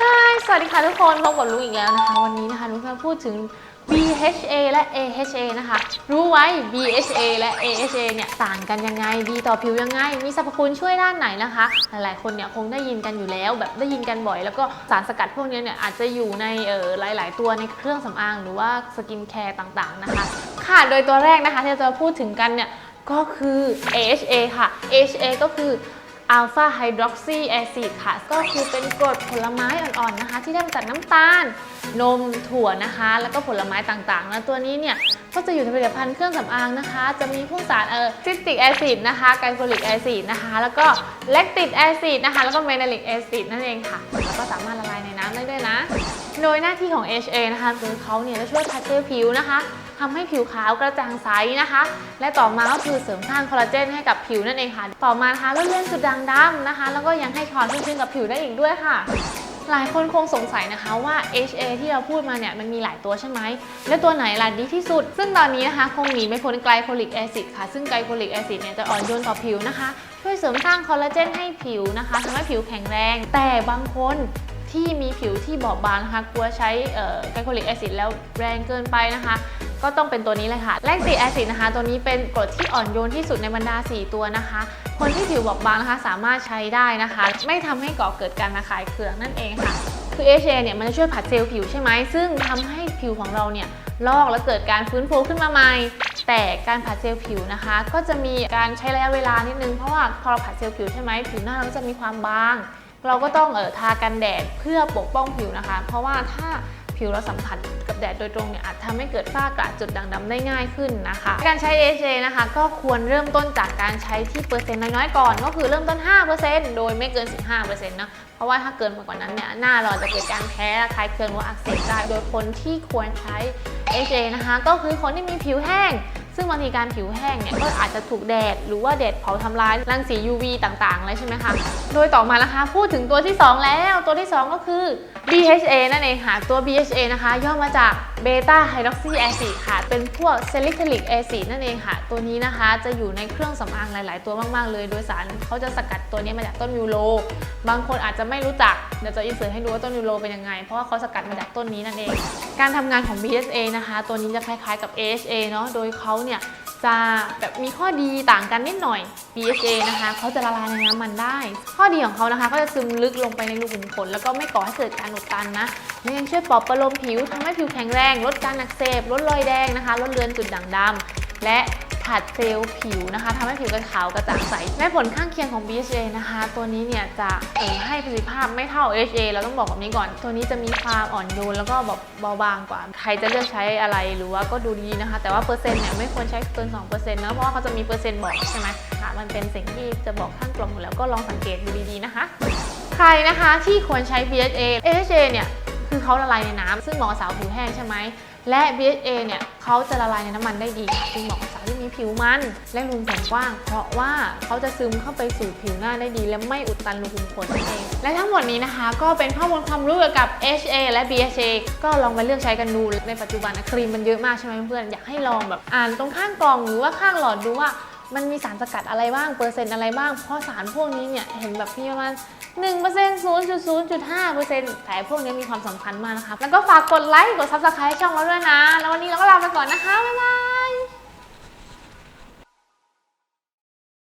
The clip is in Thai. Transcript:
Hi สวัสดีค่ะทุกคนพบกับลุงอีกแล้วนะคะ วันนี้นะคะลุงจะพูดถึง BHA และ AHA นะคะ รู้ไว้ BHA และ AHA เนี่ยต่างกันยังไง ดีต่อผิวยังไง มีสรรพคุณช่วยด้านไหนนะคะ หลายๆ คนเนี่ยคงได้ยินกันอยู่แล้ว แบบได้ยินกันบ่อย แล้วก็สารสกัดพวกนี้เนี่ยอาจจะอยู่ในเอ่อหลาย ๆ ตัวในเครื่องสำอางหรือว่าสกินแคร์ต่างๆนะคะ ค่ะโดยตัวแรกนะคะที่จะพูดถึงกันเนี่ยก็คือ AHA ค่ะ AHA ก็คือ อัลฟาไฮดรอกซีแอซิดค่ะ ก็คือเป็นกรดผลไม้อ่อนๆนะคะ ที่ได้มาจากน้ำตาล นมถั่วนะคะ แล้วก็ผลไม้ต่างๆแล้วตัวนี้เนี่ย ก็จะอยู่ในผลิตภัณฑ์เครื่องสำอางนะคะ จะมีพวกสารเออซิตริกแอซิดนะคะไกลโคลิกแอซิดนะคะ แล้วก็แลคติกแอซิดนะคะ แล้วก็เมนาลิกแอซิดนั่นเองค่ะ แล้วก็สามารถละลายในน้ำได้ด้วยนะ โดยหน้าที่ของ HA นะคะคือเขาเนี่ยจะช่วยพัดเซลผิวนะคะทำให้ผิวขาวกระจ่างใสนะคะ และต่อมาก็คือเสริมสร้างคอลลาเจนให้กับผิวนั่นเองค่ะ ต่อมานะคะลดเลือนจุดด่างดำนะคะ แล้วก็ยังให้ความชุ่มชื้นกับผิวได้อีกด้วยค่ะ หลายคนคงสงสัยนะคะว่า HA ที่เราพูดมาเนี่ยมันมีหลายตัวใช่ไหม และตัวไหนล่ะดีที่สุด ซึ่งตอนนี้นะคะคงหนีไม่พ้นไกลโคลิกแอซิดค่ะ ซึ่งไกลโคลิกแอซิดเนี่ยจะอ่อนโยนต่อผิวนะคะ ช่วยเสริมสร้างคอลลาเจนให้ผิวนะคะทำให้ผิวแข็งแรง แต่บางคนที่มีผิวที่บอบบางนะคะกลัวใช้ไกลโคลิกแอซิดแล้วแรงเกินไปนะคะ ก็ต้องเป็นตัวนี้เลยค่ะแลคติกแอซิดนะคะ ตัวนี้เป็นกรดที่อ่อนโยนที่สุดในบรรดา 4 ตัวนะคะ คนที่ผิวบอบบางนะคะสามารถใช้ได้นะคะ ไม่ทำให้ก่อเกิดการระคายเคืองนั่นเองค่ะคือ HA เนี่ยมันจะช่วยผัดเซลล์ผิวใช่ไหมซึ่งทำให้ผิวของเราเนี่ยลอกและเกิดการฟื้นฟูขึ้นมาใหม่ แต่การผัดเซลล์ผิวนะคะ ก็จะมีการใช้ระยะเวลานิดนึงเพราะว่าพอเราผัดเซลล์ผิวใช่ไหมผิวหน้าเราจะมีความบาง เราก็ต้องเออทากันแดดเพื่อปกป้องผิวนะคะ เพราะว่าถ้า ผิวเราสัมผัสกับแดดโดยตรงเนี่ยอาจทำให้เกิดฝ้ากระจุดด่างดำได้ง่ายขึ้นนะคะ การใช้ HA นะคะ ก็ควรเริ่มต้นจากการใช้ที่เปอร์เซ็นต์น้อยๆก่อน ก็คือเริ่มต้น 5%โดยไม่เกิน 15%นะเพราะว่าถ้าเกินมากกว่านั้นเนี่ยหน้าเราจะเกิดการแพ้คลายเคืองหรือว่าอักเสบได้โดยคนที่ควรใช้ HA นะคะ ก็คือคนที่มีผิวแห้ง ซึ่งบางทีการผิวแห้งเนี่ยก็อาจจะถูกแดดหรือว่าแดดเผาทำลายรังสี UV ต่างๆเลยใช่ไหมคะ โดยต่อมานะคะพูดถึงตัวที่ 2 แล้วตัวที่ 2 ก็คือ BHA นั่นเองค่ะ ตัว BHA นะคะย่อมาจากเบต้าไฮดรอกซีแอซิดค่ะ เป็นพวกเซลิคลิกแอซิดนั่นเองค่ะ ตัวนี้นะคะจะอยู่ในเครื่องสำอางหลาย ๆ ตัวมาก ๆ เลย โดยสารเขาจะสกัดตัวนี้มาจากต้นยูโร บางคนอาจจะไม่รู้จัก เดี๋ยวจะอินเสิร์ตให้ดูว่าต้นยูโรเป็นยังไง เพราะว่าเขาสกัดมาจากต้นนี้นั่นเอง การทำงานของ BSA นะคะ ตัวนี้จะคล้ายๆกับ AHA เนาะโดยเขาเนี่ยจะแบบมีข้อดีต่างกันนิดหน่อย BHA นะคะเขาจะละลายในน้ำมันได้ ข้อดีของเขานะคะก็จะซึมลึกลงไปในรูขุมขนแล้วก็ไม่ก่อให้เกิดการอุดตันนะและยังช่วยปลอบประโลมผิวทำให้ผิวแข็งแรง ลดการอักเสบ ลดรอยแดงนะคะ ลดเลือนจุดด่างดำและ ผัดเซลล์ผิวนะคะทำให้ผิวกระขาวกระจ่างใสและผลข้างเคียงของ BHA นะคะ ตัวนี้เนี่ยจะให้ประสิทธิภาพไม่เท่า HA เราต้องบอกแบบนี้ก่อน ตัวนี้จะมีความอ่อนโยนแล้วก็แบบเบาบางกว่า ใครจะเลือกใช้อะไรหรือว่าก็ดูดีนะคะ แต่ว่าเปอร์เซ็นต์เนี่ยไม่ควรใช้เกิน2%นะเพราะว่าเขาจะมีเปอร์เซ็นต์บอกใช่ไหมค่ะมันเป็นสิ่งที่จะบอกข้างกล่องอยู่แล้วก็ลองสังเกตดูดีๆนะคะ ใครนะคะที่ควรใช้ BHA AHA เนี่ย คือเขาละลายในน้ำซึ่งเหมาะกับสาวผิวแห้งใช่ไหม และ BHA เนี่ยเขาจะละลายในน้ำมันได้ดีซึ่งเหมาะกับสาวที่มีผิวมัน และรูขุมขนกว้าง เพราะว่าเขาจะซึมเข้าไปสู่ผิวหน้าได้ดี และไม่อุดตันรูขุมขนนั่นเอง และทั้งหมดนี้นะคะ ก็เป็นข้อมูลความรู้เกี่ยวกับ HA และ BHA ก็ลองไปเลือกใช้กันดูในปัจจุบันนะครีมมันเยอะมากใช่ไหมเพื่อนอยากให้ลองแบบอ่านตรงข้างกล่องหรือว่าข้างหลอดดูว่า มันมีสารสกัดอะไรบ้างเปอร์เซ็นต์อะไรบ้าง เพราะสารพวกนี้เนี่ยเห็นแบบมีประมาณ1% 0.0.5%แต่พวกนี้มีความสำคัญมากนะคะ แล้วก็ฝากกดไลค์ กดซับสไคร b ์ช่องเราด้วยนะ แล้ววันนี้เราก็ลาไปก่อนนะคะ บ๊ายบาย